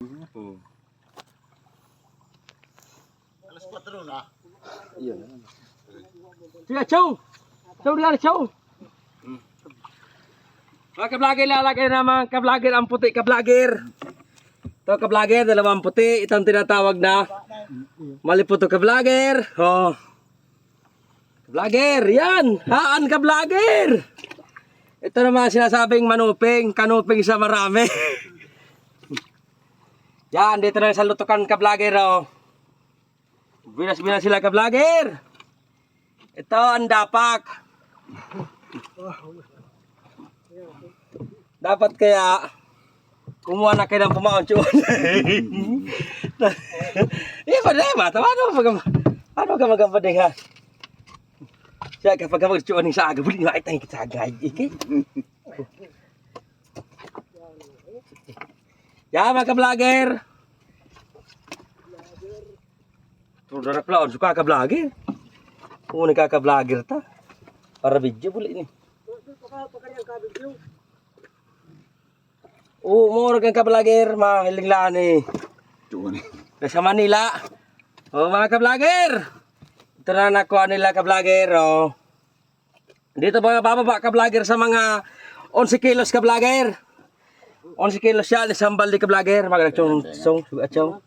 Oh. Alas 4 na. Yun. Sige, chow! Chow diyan, chow! Mga kablogger, lalagay na mga kablogger, ang puti kablogger. Ito kablogger, dalawang puti. Itong tinatawag na maliputo kablogger. Oh. Kablogger, yan! Haan kablogger! Ito naman sinasabing manuping, kanuping sa marami. yan, dito na sa lutukan kablogger, oh. Binas-binas sila ka-vlogger. Ito ang dapak. Dapat kaya kumuha na kayo ng pumaon tiyun. Eh, pa rin ba? Ano pag ano ka magapading ha? Siya kapag kapag tiyun sa aga, buli nga itang kita agay. Iki. Ya, mga ka-vlogger. Pero darap laon, suka ka vlogger. Kung nagkaka-vlogger ta. Para video buli ni. Oo, mo kang ka-vlogger, mahiling laan eh. Tuwan eh. Nasa Manila. Oh, mga ka-vlogger. Ito na nakuha nila ka-vlogger, oh. Dito mga bababa ka-vlogger sa mga 11 kilos ka-vlogger. 11 kilos yan, isang balde ka-vlogger. Magandang song, sugat song.